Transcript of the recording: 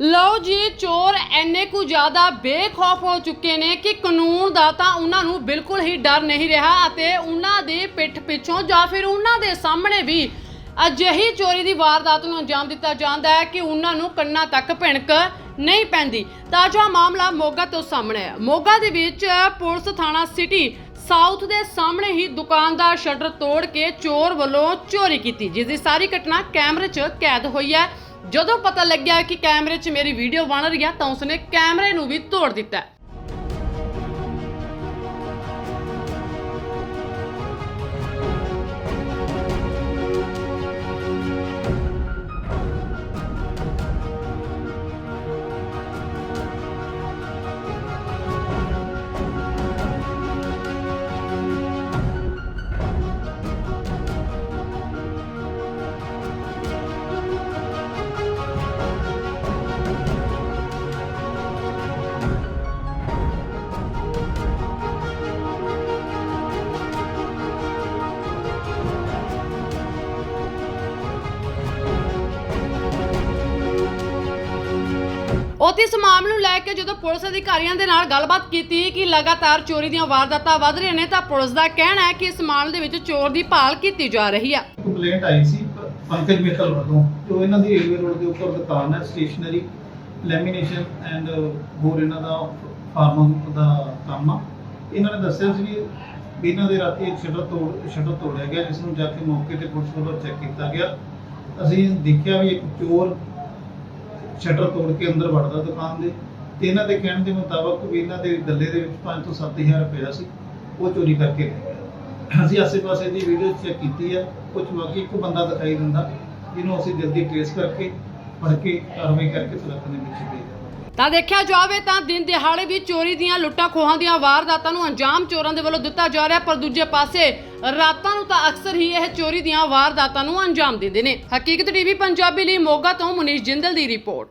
ਲਓ ਜੀ, ਚੋਰ ਐਨੇ ਕੁ ਜ਼ਿਆਦਾ ਬੇਖੌਫ ਹੋ ਚੁੱਕੇ ਨੇ ਕਿ ਕਾਨੂੰਨ ਦਾ ਤਾਂ ਉਹਨਾਂ ਨੂੰ ਬਿਲਕੁਲ ਹੀ ਡਰ ਨਹੀਂ ਰਿਹਾ ਅਤੇ ਉਹਨਾਂ ਦੇ ਪਿੱਠ ਪਿੱਛੋਂ ਜਾਂ ਫਿਰ ਉਹਨਾਂ ਦੇ ਸਾਹਮਣੇ ਵੀ ਅਜਿਹੀ ਚੋਰੀ ਦੀ ਵਾਰਦਾਤ ਨੂੰ ਅੰਜਾਮ ਦਿੱਤਾ ਜਾਂਦਾ ਹੈ ਕਿ ਉਹਨਾਂ ਨੂੰ ਕੰਨਾਂ ਤੱਕ ਭਿਣਕ ਨਹੀਂ ਪੈਂਦੀ। ਤਾਜ਼ਾ ਮਾਮਲਾ ਮੋਗਾ ਤੋਂ ਸਾਹਮਣੇ ਆ ਮੋਗਾ ਦੇ ਵਿੱਚ ਪੁਲਿਸ ਥਾਣਾ ਸਿਟੀ ਸਾਊਥ ਦੇ ਸਾਹਮਣੇ ਹੀ ਦੁਕਾਨ ਦਾ ਸ਼ਟਰ ਤੋੜ ਕੇ ਚੋਰ ਵੱਲੋਂ ਚੋਰੀ ਕੀਤੀ, ਜਿਸ ਦੀ ਸਾਰੀ ਘਟਨਾ ਕੈਮਰੇ 'ਚ ਕੈਦ ਹੋਈ ਹੈ। ਜਦੋਂ ਪਤਾ ਲੱਗਿਆ ਕਿ ਕੈਮਰੇ 'ਚ ਮੇਰੀ ਵੀਡੀਓ ਬਣ ਰਹੀ ਹੈ ਤਾਂ ਉਸਨੇ ਕੈਮਰੇ ਨੂੰ ਵੀ ਤੋੜ ਦਿੱਤਾ ਉੱਥੇ ਇਸ ਮਾਮਲੇ ਨੂੰ ਲੈ ਕੇ ਜਦੋਂ ਪੁਲਿਸ ਅਧਿਕਾਰੀਆਂ ਦੇ ਨਾਲ ਗੱਲਬਾਤ ਕੀਤੀ ਕਿ ਲਗਾਤਾਰ ਚੋਰੀ ਦੀਆਂ ਵਾਰਦਾਤਾਂ ਵੱਧ ਰਹੀਆਂ ਨੇ ਤਾਂ ਪੁਲਿਸ ਦਾ ਕਹਿਣਾ ਹੈ ਕਿ ਇਸ ਮਾਮਲੇ ਦੇ ਵਿੱਚ ਚੋਰ ਦੀ ਭਾਲ ਕੀਤੀ ਜਾ ਰਹੀ ਹੈ। ਕੰਪਲੇਂਟ ਆਈ ਸੀ ਪੰਕਜ ਮਿੱਤਲ ਵੱਲੋਂ। ਜੋ ਇਹਨਾਂ ਦੀ ਰੇਲਵੇ ਰੋਡ ਦੇ ਉੱਪਰ ਦੁਕਾਨ ਹੈ ਸਟੇਸ਼ਨਰੀ ਲੈਮੀਨੇਸ਼ਨ ਐਂਡ ਹੋਰ ਇਹਨਾਂ ਦਾ ਫਾਰਮ ਦਾ ਕੰਮ ਆ। ਇਹਨਾਂ ਨੇ ਦੱਸਿਆ ਸੀ ਵੀ ਇਹਨਾਂ ਦੇ ਰਾਤੀ ਇੱਕ ਸ਼ਟਰ ਤੋੜ, ਸ਼ਟਰ ਤੋੜਿਆ ਗਿਆ, ਜਿਸ ਨੂੰ ਜਾ ਕੇ ਮੌਕੇ ਤੇ ਪੁਲਿਸ ਵੱਲੋਂ ਚੈੱਕ ਕੀਤਾ ਗਿਆ। ਅਸੀਂ ਦੇਖਿਆ ਵੀ ਇੱਕ ਚੋਰ ਸ਼ਟਰ ਤੋੜ ਕੇ ਅੰਦਰ ਵੜਦਾ ਦੁਕਾਨ ਦੇ ਤੇ ਇਹਨਾਂ ਦੇ ਕਹਿਣ ਦੇ ਮੁਤਾਬਕ ਵੀ ਇਹਨਾਂ ਦੇ ਗੱਲੇ ਦੇ ਵਿੱਚ 5 ਤੋਂ 7000 ਰੁਪਇਆ ਸੀ, ਉਹ ਚੋਰੀ ਕਰਕੇ ਲੈ ਗਿਆ ਅਸੀਂ ਆਸੇ-ਪਾਸੇ ਦੀ ਵੀਡੀਓ ਚੈੱਕ ਕੀਤੀ ਹੈ ਕੁਝ ਵਾਕਈ ਇੱਕ ਬੰਦਾ ਦਿਖਾਈ ਦਿੰਦਾ, ਜਿਹਨੂੰ ਅਸੀਂ ਜਲਦੀ ਟ੍ਰੇਸ ਕਰਕੇ ਫੜ ਕੇ ਕਾਰਵਾਈ ਕਰਕੇ ਸਲਾਖਾਂ ਦੇ ਵਿੱਚ ਦੇ ਤਾਂ ਦੇਖਿਆ ਜਾਵੇ ਤਾਂ ਦਿਨ ਦਿਹਾੜੇ ਵੀ ਚੋਰੀ ਦੀਆਂ ਲੁੱਟਾਂ ਖੋਹਾਂ ਦੀਆਂ ਵਾਰਦਾਤਾਂ ਨੂੰ ਅੰਜਾਮ ਚੋਰਾਂ ਦੇ ਵੱਲੋਂ ਦਿੱਤਾ ਜਾ ਰਿਹਾ, ਪਰ ਦੂਜੇ ਪਾਸੇ ਰਾਤਾਂ ਨੂੰ ਤਾਂ ਅਕਸਰ ਹੀ ਇਹ ਚੋਰੀ ਦੀਆਂ ਵਾਰਦਾਤਾਂ ਨੂੰ ਅੰਜਾਮ ਦਿੰਦੇ ਨੇ। ਹਕੀਕਤ ਟੀਵੀ ਪੰਜਾਬੀ ਲਈ ਮੋਗਾ ਤੋਂ ਮੁਨੀਸ਼ ਜਿੰਦਲ ਦੀ ਰਿਪੋਰਟ।